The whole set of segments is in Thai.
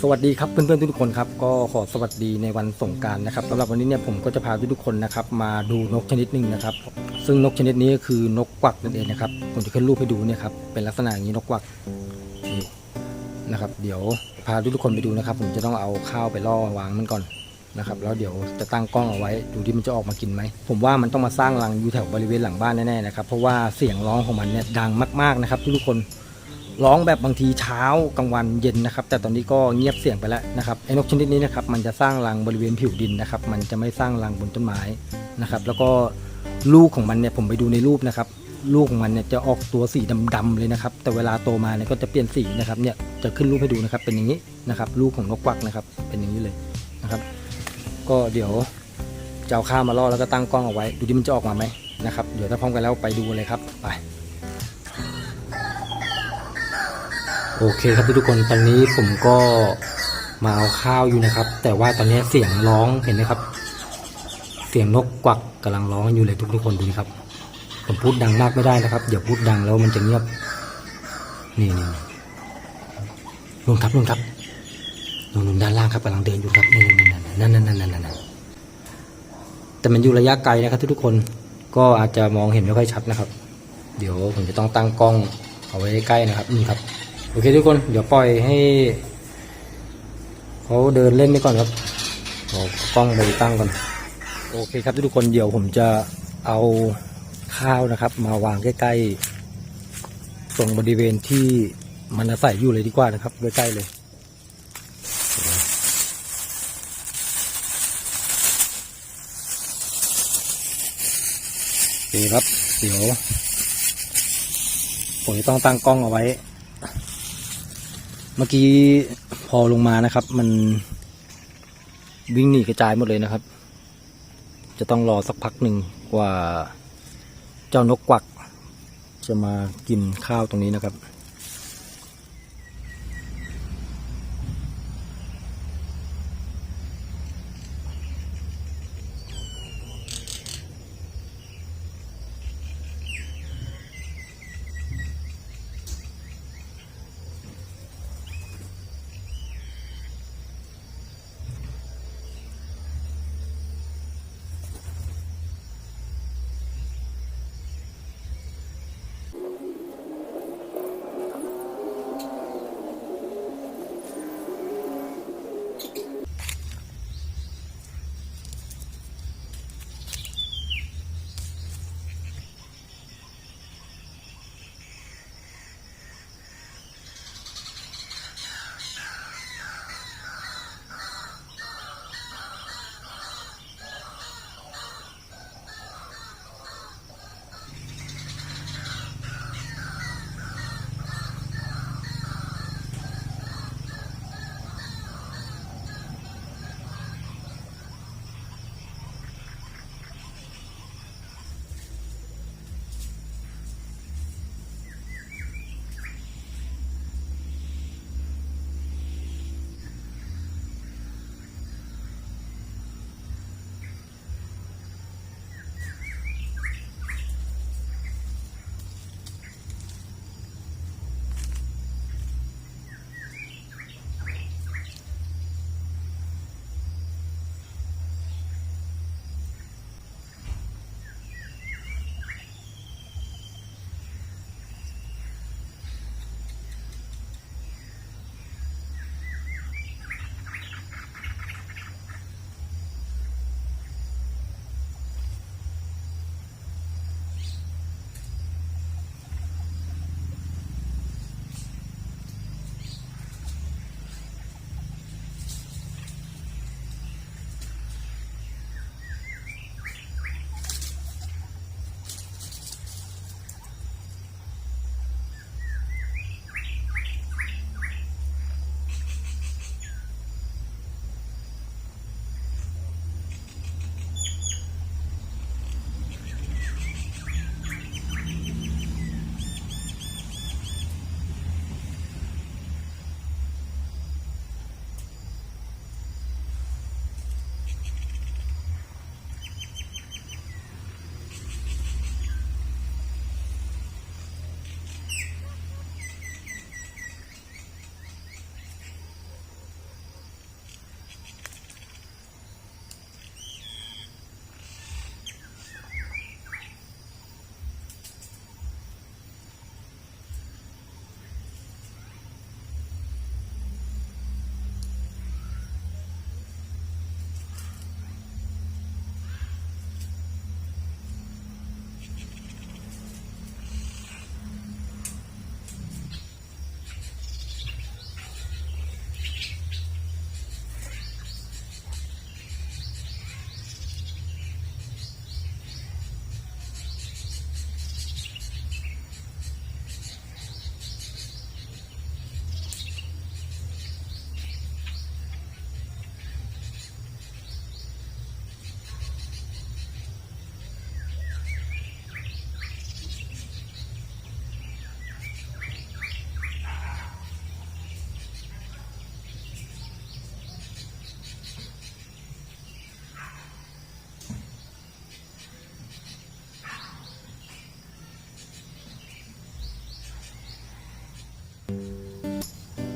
สวัสดีครับเพื่อนๆทุกๆคนครับก็ขอสวัสดีในวันสงการนะครับสำหรับวันนี้เนี่ยผมก็จะพาทุกๆคนนะครับมาดูนกชนิดหนึ่งนะครับ ซึ่งนกชนิดนี้ก็คือนกกวักนั่นเองนะครับผมจะขึ้นรูปให้ดูเนี่ยครับเป็นลักษณะอย่างนี้นกกวักนี่นะครับ เดี๋ยวพาทุกๆคนไปดูนะครับ ผมจะต้องเอาข้าวไปล่อวางมันก่อนนะครับแล้วเดี๋ยวจะตั้งกล้องเอาไว้ดูที่มันจะออกมากินไหม ผมว่ามันต้องมาสร้างรังอยู่แถวบริเวณหลังบ้านแน่ๆนะครับเพราะว่าเสียงร้องของมันเนี่ยดังมากๆนะครับทุกๆคน ร้องแบบบางทีเช้ากลางวันเย็นนะครับ แต่ตอนนี้ก็เงียบเสียงไปแล้วนะครับไอ้นกชนิดนี้นะครับมันจะสร้างรังบริเวณผิวดินนะครับ มันจะไม่สร้างรังบนต้นไม้นะครับ แล้วก็ลูกของมันเนี่ยผมไปดูในรูปนะครับ ลูกของมันเนี่ยจะออกตัวสีดำๆเลยนะครับ แต่เวลาโตมาเนี่ยก็จะเปลี่ยนสีนะครับเนี่ยจะขึ้นรูปให้ดูนะครับ เป็นอย่างนี้นะครับ ลูกของนกกวักนะครับ เป็นอย่างนี้เลยนะครับ ก็เดี๋ยวจะเอาข้าวมาล่อแล้วก็ตั้งกล้องเอาไว้ ดูดิมันจะออกมาไหมนะครับ เดี๋ยวถ้าพร้อมกันแล้วไปดูเลยครับไป โอเคครับทุกคนตอนนี้ผมก็มาเอาข้าวอยู่นะครับ แต่ว่าตอนนี้เสียงร้องเห็นไหมครับ เสียงนกกวักกำลังร้องอยู่เลยทุกๆคนดูนะครับ ผมพูดดังมากไม่ได้นะครับเดี๋ยวพูดดังแล้วมันจะเงียบนี่นี่ลุงครับลุงครับลุงลุงด้านล่างครับกำลังเดินอยู่ครับนี่นี่นั่นนั่นนั่นนั่นนั่นนั่นแต่มันอยู่ระยะไกลนะครับทุกๆคนก็อาจจะมองเห็นไม่ค่อยชัดนะครับ เดี๋ยวผมจะต้องตั้งกล้องเอาไว้ใกล้นะครับนี่ครับ โอเคทุกคนเดี๋ยวปล่อยให้เขาเดินเล่นไปก่อนครับเอากล้องไปตั้งก่อน โอเคครับทุกคนเดี๋ยวผมจะเอาข้าวนะครับ มาวางใกล้ๆตรงบริเวณที่มันอาศัยอยู่เลยดีกว่านะครับใกล้ๆเลยโอเคครับเดี๋ยวผมจะต้องตั้งกล้องเอาไว้ เมื่อกี้พอลงมานะครับ มันวิ่งหนีกระจายหมดเลยนะครับ จะต้องรอสักพักหนึ่งกว่าเจ้านกกวัก จะมากินข้าวตรงนี้นะครับ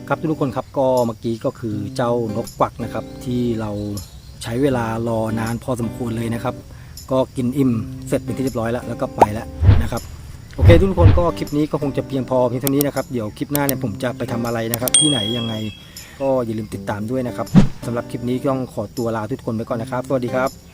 ครับทุกคนครับก็เมื่อกี้ก็คือเจ้านกกวักนะครับ ที่เราใช้เวลารอนานพอสมควรเลยนะครับ ก็กินอิ่มเสร็จเป็นที่เรียบร้อยแล้วแล้วก็ไปแล้วนะครับโอเค ทุกคนก็คลิปนี้ก็คงจะเพียงพอเพียงเท่านี้นะครับเดี๋ยวคลิปหน้าเนี่ยผมจะไปทำอะไรนะครับ ที่ไหนยังไงก็อย่าลืมติดตามด้วยนะครับสำหรับคลิปนี้ต้องขอตัวลาทุกคนไปก่อนนะครับ สวัสดีครับ